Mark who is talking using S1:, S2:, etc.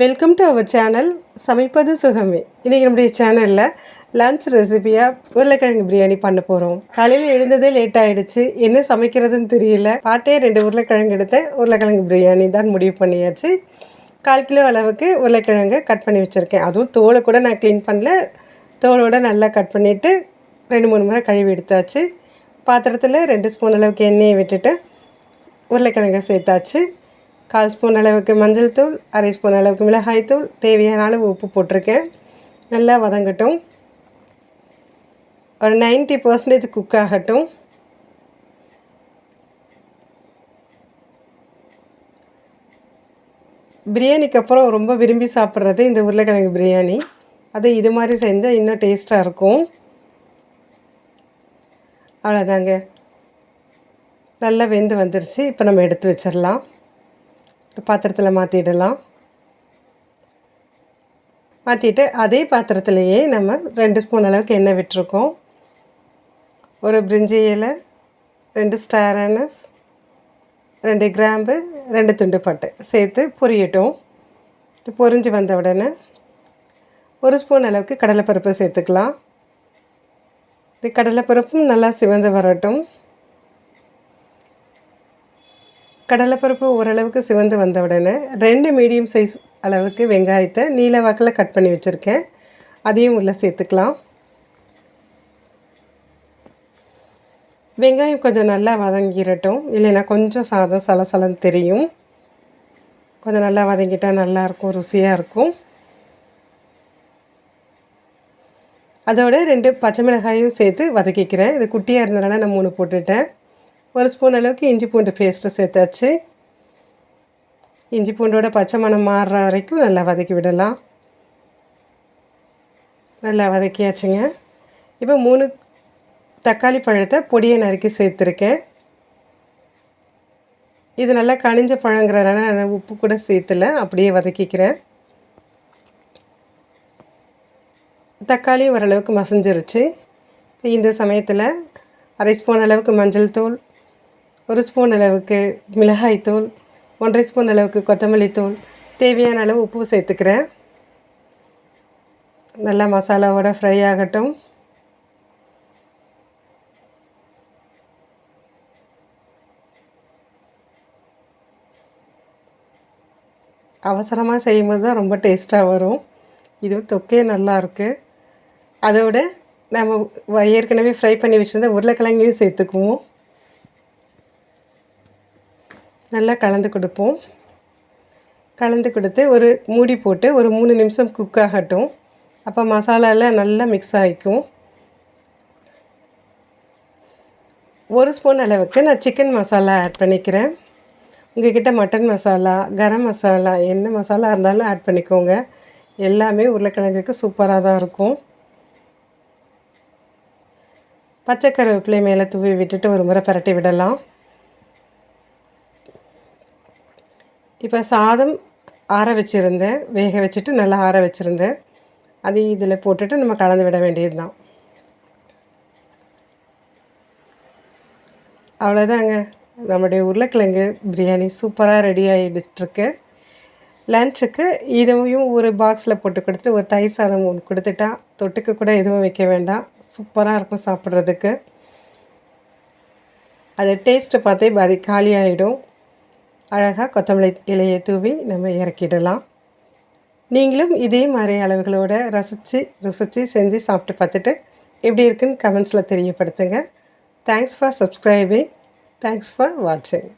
S1: Welcome to our channel சமைப்பது சுகமே. இன்றைக்கி நம்முடைய சேனலில் லன்ச் ரெசிபியாக உருளைக்கிழங்கு பிரியாணி பண்ண போகிறோம் காலையில் எழுந்ததே லேட் ஆகிடுச்சு என்ன சமைக்கிறதுன்னு தெரியல. பார்த்தே ரெண்டு உருளைக்கிழங்கு எடுத்தேன். உருளைக்கிழங்கு பிரியாணி தான் முடிவு பண்ணியாச்சு. கால் கிலோ அளவுக்கு உருளைக்கிழங்கு கட் பண்ணி வச்சுருக்கேன். அதுவும் தோலை கூட நான் க்ளீன் பண்ணல. தோலோடு நல்லா கட் பண்ணிவிட்டு ரெண்டு மூணு முறை கழுவி எடுத்தாச்சு. பாத்திரத்தில் ரெண்டு ஸ்பூன் அளவுக்கு எண்ணெயை விட்டுட்டு உருளைக்கிழங்கை சேர்த்தாச்சு. கால் ஸ்பூன் அளவுக்கு மஞ்சள் தூள் அரை ஸ்பூன் அளவுக்கு மிளகாய் தூள் தேவையான அளவு உப்பு போட்டிருக்கேன். நல்லா வதங்கட்டும். ஒரு நைன்ட்டி பர்சன்டேஜ் குக் ஆகட்டும். பிரியாணிக்கு அப்புறம் ரொம்ப விரும்பி சாப்பிட்றது இந்த உருளைக்கிழங்கு பிரியாணி. அது இது மாதிரி செஞ்சால் இன்னும் டேஸ்ட்டாக இருக்கும். அவ்வளோதாங்க நல்லா வெந்து வந்துருச்சு. இப்போ நம்ம எடுத்து வச்சிடலாம். பாத்திரத்தில் மாற்றிடலாம் மாற்றிட்டு அதே பாத்திரத்துலேயே நம்ம ரெண்டு ஸ்பூன் அளவுக்கு எண்ணெய் விட்டுருக்கோம். ஒரு பிரிஞ்சி இலை ரெண்டு ஸ்டாரனஸ் ரெண்டு கிராம்பு ரெண்டு துண்டு பட்டு சேர்த்து பொரியட்டும். பொரிஞ்சு வந்த உடனே ஒரு ஸ்பூன் அளவுக்கு கடலைப்பருப்பு சேர்த்துக்கலாம். இது கடலைப்பருப்பும் நல்லா சிவந்து வரட்டும். கடலைப்பருப்பு ஓரளவுக்கு சிவந்து வந்த உடனே ரெண்டு மீடியம் சைஸ் அளவுக்கு வெங்காயத்தை நீல வாக்கில் கட் பண்ணி வச்சுருக்கேன். அதையும் உள்ளே சேர்த்துக்கலாம். வெங்காயம் கொஞ்சம் நல்லா வதங்கிடட்டும் இல்லைன்னா கொஞ்சம் சாதம் சலசலன்னு தெரியும். கொஞ்சம் நல்லா வதங்கிட்டால் நல்லாயிருக்கும் ருசியாக இருக்கும். அதோட ரெண்டு பச்சை மிளகாயும் சேர்த்து வதக்கிக்கிறேன். இது குட்டியாக இருந்ததுனால நான் மூணு போட்டுட்டேன். ஒரு ஸ்பூன் அளவுக்கு இஞ்சி பூண்டு பேஸ்ட்டு சேர்த்தாச்சு. இஞ்சி பூண்டோட பச்சை மணம் மாறுற வரைக்கும் நல்லா வதக்கி விடலாம். நல்லா வதக்கியாச்சுங்க. இப்போ மூணு தக்காளி பழத்தை பொடியை நறுக்கி சேர்த்துருக்கேன். இது நல்லா கனிஞ்ச பழங்கிறதுனால நான் உப்பு கூட சேர்த்துல அப்படியே வதக்கிக்கிறேன். தக்காளி ஓரளவுக்கு மசஞ்சிருச்சு. இந்த சமயத்தில் அரை ஸ்பூன் அளவுக்கு மஞ்சள் தூள் ஒரு ஸ்பூன் அளவுக்கு மிளகாய்த்தூள் ஒன்றரை ஸ்பூன் அளவுக்கு கொத்தமல்லி தூள் தேவையான அளவு உப்பு சேர்த்துக்கிறேன். நல்லா மசாலாவோட ஃப்ரை ஆகட்டும். அவசரமாக செய்யும்போது தான் ரொம்ப டேஸ்ட்டாக வரும். இது தொக்கே நல்லாயிருக்கு அதோட நம்ம ஏற்கனவே ஃப்ரை பண்ணி வச்சுருந்த உருளைக்கிழங்கையும் சேர்த்துக்குவோம். நல்லா கலந்து கொடுப்போம். கலந்து கொடுத்து ஒரு மூடி போட்டு ஒரு மூணு நிமிஷம் குக் ஆகட்டும். அப்போ மசாலாவில் நல்லா மிக்ஸ் ஆகிக்கும் ஒரு ஸ்பூன் அளவுக்கு நான் சிக்கன் மசாலா ஆட் பண்ணிக்கிறேன். உங்கள்கிட்ட மட்டன் மசாலா கரம் மசாலா என்ன மசாலா இருந்தாலும் ஆட் பண்ணிக்கோங்க. எல்லாமே உருளைக்கிழங்குக்கு சூப்பராக தான் இருக்கும். பச்சை கருவேப்பிலை மேலே தூவி விட்டுட்டு ஒரு முறை பரட்டி விடலாம். இப்போ சாதம் ஆற வச்சுருந்தேன். வேக வச்சுட்டு நல்லா ஆற வச்சுருந்தேன். அது இதில் போட்டுட்டு நம்ம கலந்து விட வேண்டியது தான் அவ்வளோதாங்க நம்முடைய உருளைக்கிழங்கு பிரியாணி சூப்பராக ரெடி ஆகிடுச்சிட்ருக்கு லன்ச்சுக்கு இதையும் ஒரு பாக்ஸில் போட்டு கொடுத்துட்டு ஒரு தயிர் சாதம் ஒன்று கொடுத்துட்டா தொட்டுக்கு கூட எதுவும் வைக்க வேண்டாம். சூப்பராக இருக்கும் சாப்பிட்றதுக்கு. அதை டேஸ்ட்டை பார்த்தே பாதி காலி ஆகிடும் அழகாக கொத்தமல்லி இலையை தூவி நம்ம இறக்கிடலாம். நீங்களும் இதே மாதிரி அளவுகளோடு ரசித்து ருசித்து செஞ்சு சாப்பிட்டு பார்த்துட்டு எப்படி இருக்குன்னு கமெண்ட்ஸில் தெரியப்படுத்துங்க. Thanks for subscribing thanks for வாட்சிங்